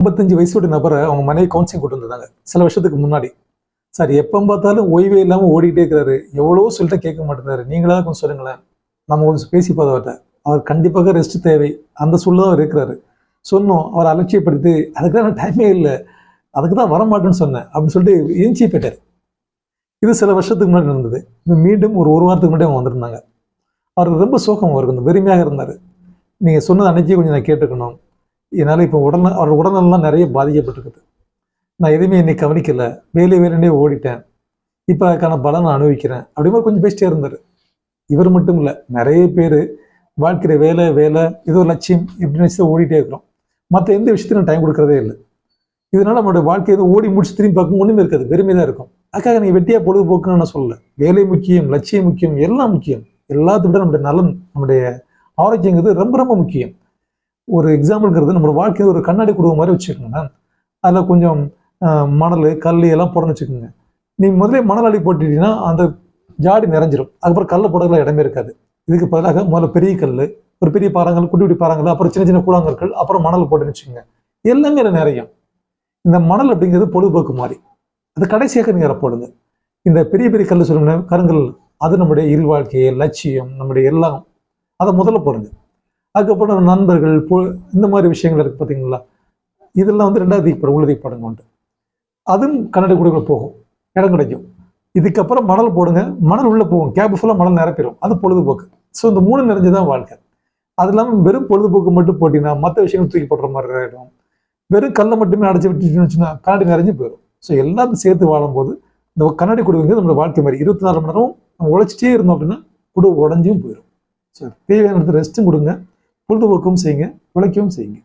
ஐம்பத்தஞ்சு வயசோட நபரை அவங்க மனைவி கவுன்சிலிங் கொண்டு வந்தாங்க சில வருஷத்துக்கு முன்னாடி. சார் எப்போ பார்த்தாலும் ஓய்வே இல்லாமல் ஓடிட்டே இருக்கிறாரு. எவ்வளோ சொல்லிட்டு கேட்க மாட்டேங்கிறாரு நீங்களாக கொஞ்சம் சொல்லுங்களேன். நம்ம கொஞ்சம் பேசி பார்த்தவர்கிட்ட அவர் கண்டிப்பாக ரெஸ்ட் தேவை. அந்த சூழ்நிலை அவர் இருக்கிறாரு. சொன்னோம். அவர் அலட்சியப்படுத்தி அதுக்கு தான் டைமே இல்லை. அதுக்கு தான் வரமாட்டேன்னு சொன்னேன். அப்படின்னு சொல்லிட்டு ஏஞ்சி போயிட்டார் இது சில வருஷத்துக்கு முன்னாடி நடந்தது. மீண்டும் ஒரு ஒரு வாரத்துக்கு முன்னாடி அவங்க வந்திருந்தாங்க. அவருக்கு ரொம்ப சோகம். அவருக்கு அந்த வெறுமையாக இருந்தார். நீங்கள் சொன்னது அன்னைக்கே கொஞ்சம் நான் கேட்டுக்கணும். என்னால் இப்போ உடல் அவரோட உடல்நலம் நிறைய பாதிக்கப்பட்டிருக்குது. நான் எதுவுமே என்னை கவனிக்கலை. வேலை வேலையே ஓடிட்டேன். இப்போ அதுக்கான பலன் நான் அனுபவிக்கிறேன் அப்படி கொஞ்சம் பேசிட்டே இருந்தார். இவர் மட்டும் இல்லை நிறைய பேர் வாழ்க்கையில் வேலை வேலை ஏதோ ஒரு லட்சியம் இப்படின்னு வச்சு ஓடிட்டே இருக்கிறோம். மற்ற எந்த விஷயத்தையும் டைம் கொடுக்கறதே இல்லை. இதனால் நம்மளோட வாழ்க்கை எதுவும் ஓடி முடிச்சு திரும்பி பார்க்கும் ஒன்றுமே இருக்காது. வெறுமை தான் இருக்கும். அதுக்காக நீங்கள் வெட்டியாக பொழுதுபோக்குன்னு நான் சொல்லலை. வேலை முக்கியம் லட்சியம் முக்கியம் எல்லாம் முக்கியம். எல்லாத்தை விட நம்முடைய நலன் நம்முடைய ஆரோக்கியங்கிறது ரொம்ப ரொம்ப முக்கியம். ஒரு எக்ஸாம்பிள்ங்கிறது நம்மளோட வாழ்க்கையில் ஒரு கண்ணாடி குடும்பம் மாதிரி வச்சுக்கோங்க. அதில் கொஞ்சம் மணல் கல் எல்லாம் போடணும்னு வச்சுக்கோங்க. நீங்கள் முதல்ல மணல் அடி போட்டுட்டீங்கன்னா அந்த ஜாடி நிறைஞ்சிரும். அதுக்கப்புறம் கல்லை போடலாம் இடமே இருக்காது. இதுக்கு பதிலாக முதல்ல பெரிய கல் ஒரு பெரிய பாறாங்கல் குட்டி குட்டி பாறாங்கல் அப்புறம் சின்ன சின்ன கூழாங்கற்கள் அப்புறம் மணல் போட்டுன்னு வச்சுக்கோங்க. எல்லாமே அதில் நிறையும். இந்த மணல் அப்படிங்கிறது பொழுதுபோக்கு மாதிரி அது கடைசியாக நீங்கள் போடுங்க. இந்த பெரிய பெரிய கல் சொல்லுங்க கருங்கல் அது நம்முடைய இல் வாழ்க்கையை லட்சியம் நம்முடைய எல்லாம் அதை முதல்ல போடுங்க. அதுக்கப்புறம் நண்பர்கள் பொ- இந்த மாதிரி விஷயங்கள் இருக்குது பார்த்தீங்களா இதெல்லாம் வந்து ரெண்டாவது தீப்படம் உள்ள தீப்படம் உண்டு. அதுவும் கண்ணாடி கூடைக்குள்ள போகும் இடம் கிடைக்கும். இதுக்கப்புறம் மணல் போடுங்க மணல் உள்ளே போகும் கேப் ஃபுல்லாக மணல் நிரப்பிடும் அது பொழுதுபோக்கு. ஸோ இந்த மூணு நிறைஞ்சு தான் வாழ்க்கை. அது இல்லாமல் வெறும் பொழுதுபோக்கு மட்டும் போட்டிங்கன்னா மற்ற விஷயங்கள் தூக்கி போடுற மாதிரி ஆகிடும் வெறும் கல்லை மட்டுமே அடைச்சி விட்டுச்சுன்னு வச்சுன்னா கண்ணாடி நிறைஞ்சு போயிடும் ஸோ எல்லாத்தையும் சேர்த்து வாழும்போது இந்த கண்ணாடி கொடுக்குங்க நம்மளோட வாழ்க்கை மாதிரி இருபத்தி நாலு மணி நேரம் நம்ம உழைச்சிட்டே இருந்தோம் அப்படின்னா குடு உடஞ்சும் போயிடும் ஸோ தேவையான இடத்துல ரெஸ்ட்டும் கொடுங்க. பொழுதுபோக்கும் செய்யுங்க உழைக்கவும் செய்யுங்க.